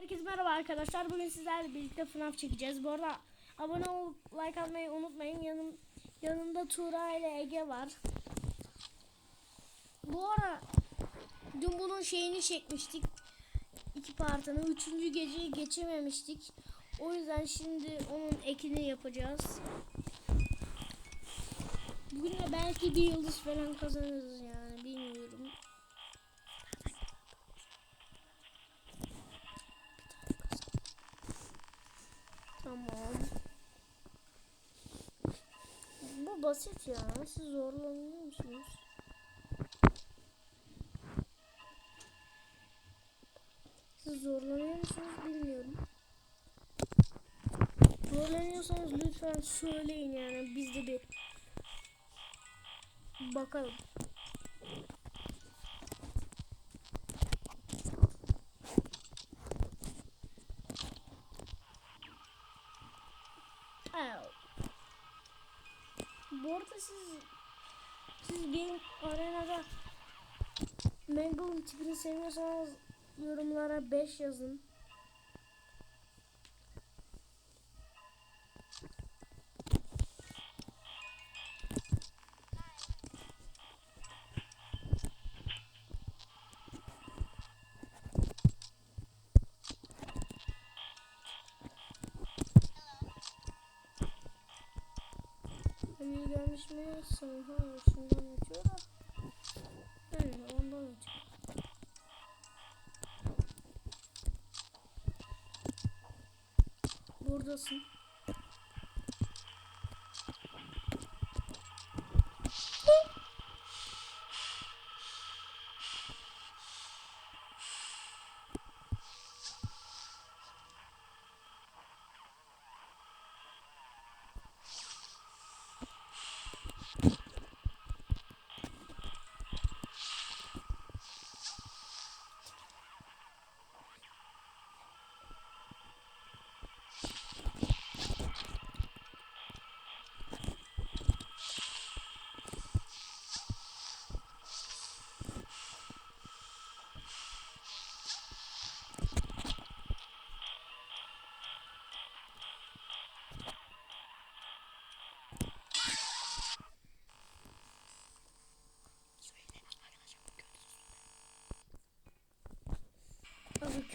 Herkese merhaba arkadaşlar. Bugün sizlerle birlikte FNAF çekeceğiz. Bu arada abone olup like atmayı unutmayın. Yanım, yanımda Tuğra ile Ege var. Bu ara dün bunun şeyini çekmiştik. İki partını. Üçüncü geceyi geçememiştik. O yüzden şimdi onun ekini yapacağız. Bugün de belki bir yıldız falan kazanırız yani bilmiyorum. Tamam. Bu basit ya. Siz zorlanıyor musunuz? Siz zorlanıyor musunuz bilmiyorum. Zorlanıyorsanız lütfen söyleyin yani biz de bir bakalım. Au. Bu arada siz siz Game Arena'da Mangle'ın tipini sevmiyorsanız yorumlara 5 yazın. Hani gelmiş mi? Sanırım şundan ötüyor da. Yani ondan ötüyor. Buradasın.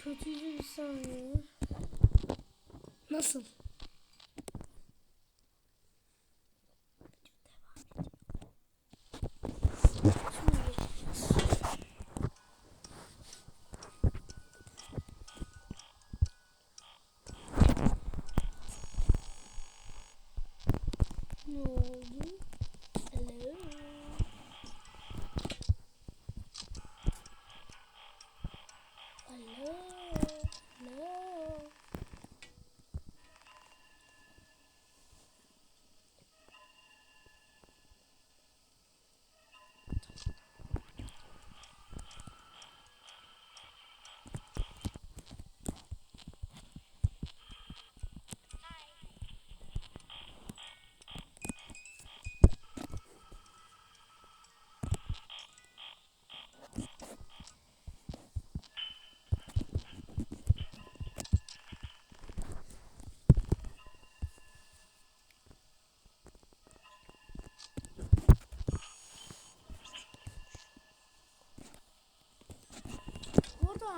Kötüydü bir saniye. Nasıl? Ne oldu?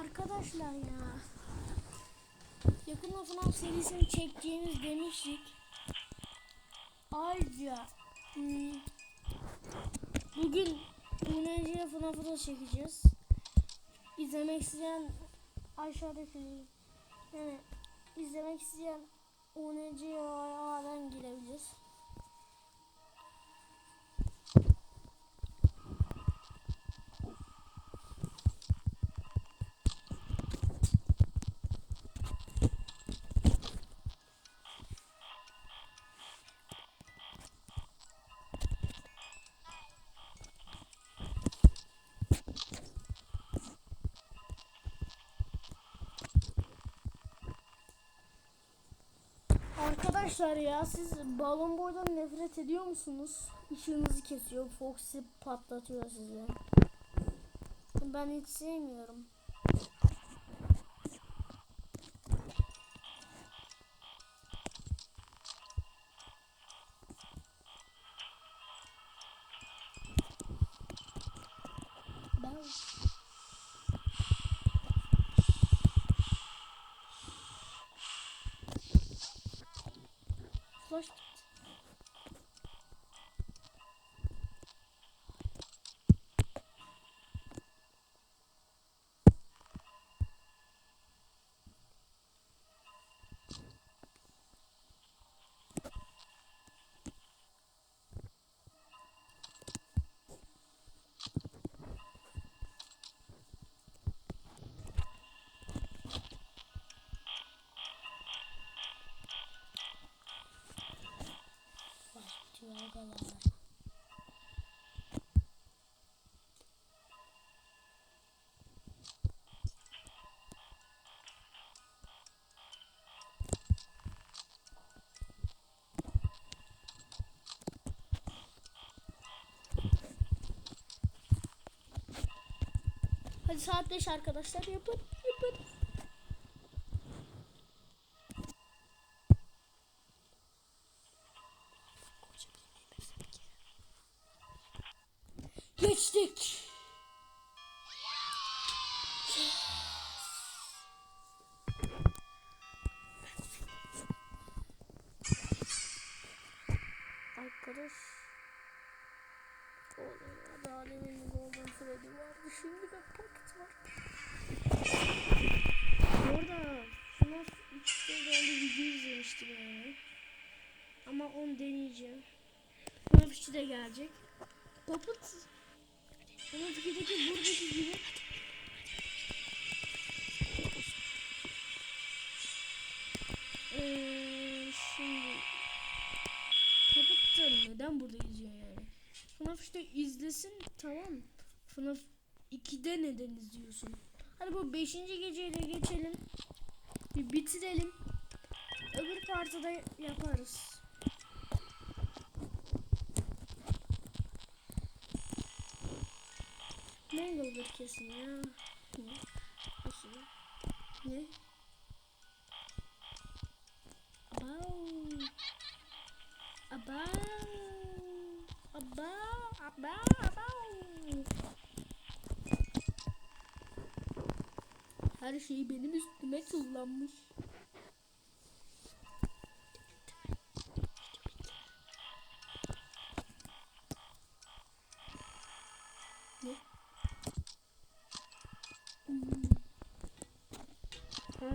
Arkadaşlar ya. Yakında FNAF serisini çekeceğimiz demiştik. Ayrıca hmm, bugün Ünlüce FNAF'ı da çekeceğiz. İzlemek isteyen aşağıdaki yani izlemek isteyen UNC'den Arkadaşlar ya siz balon boydan nefret ediyor musunuz? Işığınızı kesiyor, Foxy patlatıyor sizi. Ben hiç sevmiyorum. Agalar. Hadi saat 5 arkadaşlar yapın yapın. Şimdi de Pocket var. Bu arada FNAF 3'te ben de video izlemiştim yani. Ama onu deneyeceğim. FNAF 3 de gelecek. Pocket FNAF 2'deki buradaki gibi Eee şimdi da neden burada izliyor yani? FNAF işte izlesin tamam. FNAF 2'de neden izliyorsun? Hadi bu 5. geceyi de geçelim. Bir bitirelim. Öbür partide yaparız. Mangle'dır kesin ya. Ne? Nasıl? Ne? Abau. Abau. Abau. Abau. Abau. Her şeyi benim üstüme kullanmış. Ne? Hmm. Ha.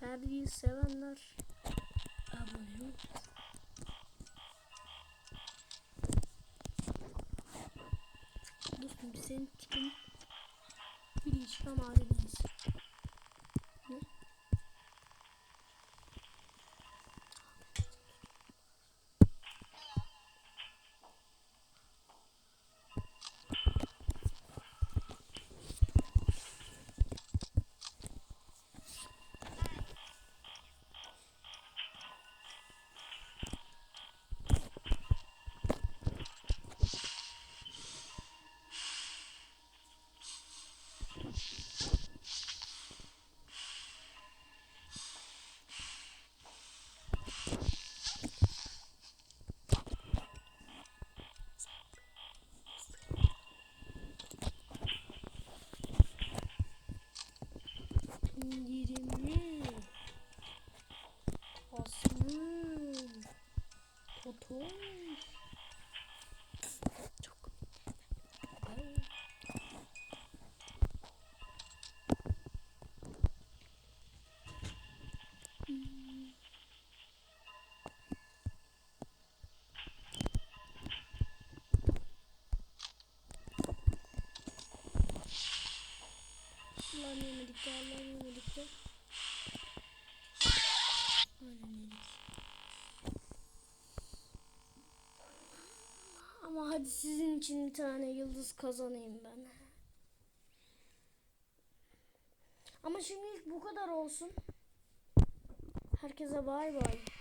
Ferdi'yi sevenler abone ol. Senin tipin bir halindeyiz. Ne? Lan yemedik de lan yemedik de. Aynen yedik. Ama hadi sizin için bir tane yıldız kazanayım ben. Ama şimdilik bu kadar olsun. Herkese bay bay.